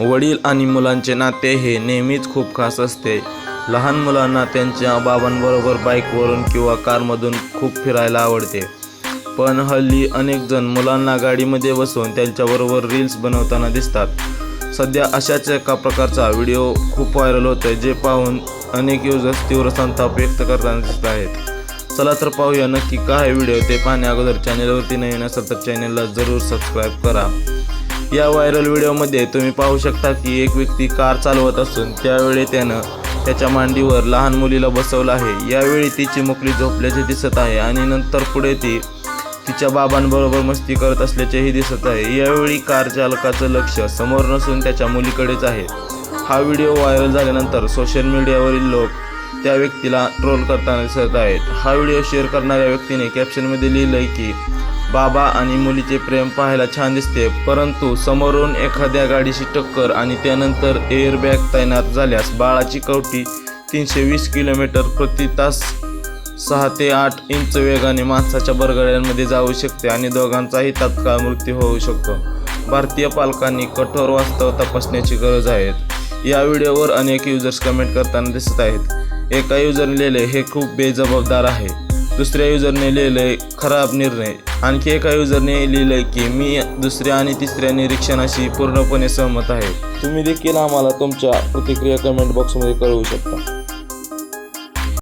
वडील आणि मुलांचे नाते हे नेहमीच खूप खास असते. लहान मुलांना त्यांच्या बाबांबरोबर बाईकवरून किंवा कारमधून खूप फिरायला आवडते. पण हल्ली अनेक जण मुलांना गाडीमध्ये बसवून त्यांच्याबरोबर रील्स बनवताना दिसतात. सध्या अशाच एका प्रकारचा व्हिडिओ खूप व्हायरल होतोय जे पाहून अनेक युजर्स तीव्र संताप व्यक्त करताना दिसत आहेत. चला तर पाहूया नक्की काय व्हिडिओ ते पाहण्या अगोदर चॅनेलवरती नवीन असेल तर चॅनेलला जरूर सबस्क्राईब करा. या व्हायरल व्हिडिओमध्ये तुम्ही पाहू शकता की एक व्यक्ती कार चालवत असून त्यावेळी त्यानं त्याच्या मांडीवर लहान मुलीला बसवलं आहे. यावेळी ती चिमुकली झोपल्याचे दिसत आहे आणि नंतर पुढे ती तिच्या बाबांबरोबर मस्ती करत असल्याचेही दिसत आहे. यावेळी कार चालकाचं लक्ष समोर नसून त्याच्या मुलीकडेच आहे. हा व्हिडिओ व्हायरल झाल्यानंतर सोशल मीडियावरील लोक त्या व्यक्तीला ट्रोल करताना दिसत आहेत. हा व्हिडिओ शेअर करणाऱ्या व्यक्तीने कॅप्शनमध्ये लिहिलंय की बाबा आणि मुलीचे प्रेम पाहायला छान दिसते परंतु समोरून एखाद्या गाडीशी टक्कर आणि त्यानंतर एअरबॅग तैनात झाल्यास बाळाची कवटी तीनशे वीस किलोमीटर प्रति तास सहा ते आठ इंच वेगाने माणसाच्या बरगड्यांमध्ये जाऊ शकते आणि दोघांचाही तात्काळ मृत्यू होऊ शकतो. भारतीय पालकांनी कठोर वास्तव तपासण्याची गरज आहे. या व्हिडिओवर अनेक युजर्स कमेंट करताना दिसत आहेत. एका युजरने लिहिले हे खूप बेजबाबदार आहे. दुसऱ्या युजरने लिहिले खराब निर्णय. आणखी एका युजरने आहे की मी दुसऱ्या आणि तिसऱ्या निरीक्षणाशी पूर्णपणे सहमत आहे. तुम्ही देखील आम्हाला तुमच्या प्रतिक्रिया कमेंट बॉक्समध्ये कळवू शकता.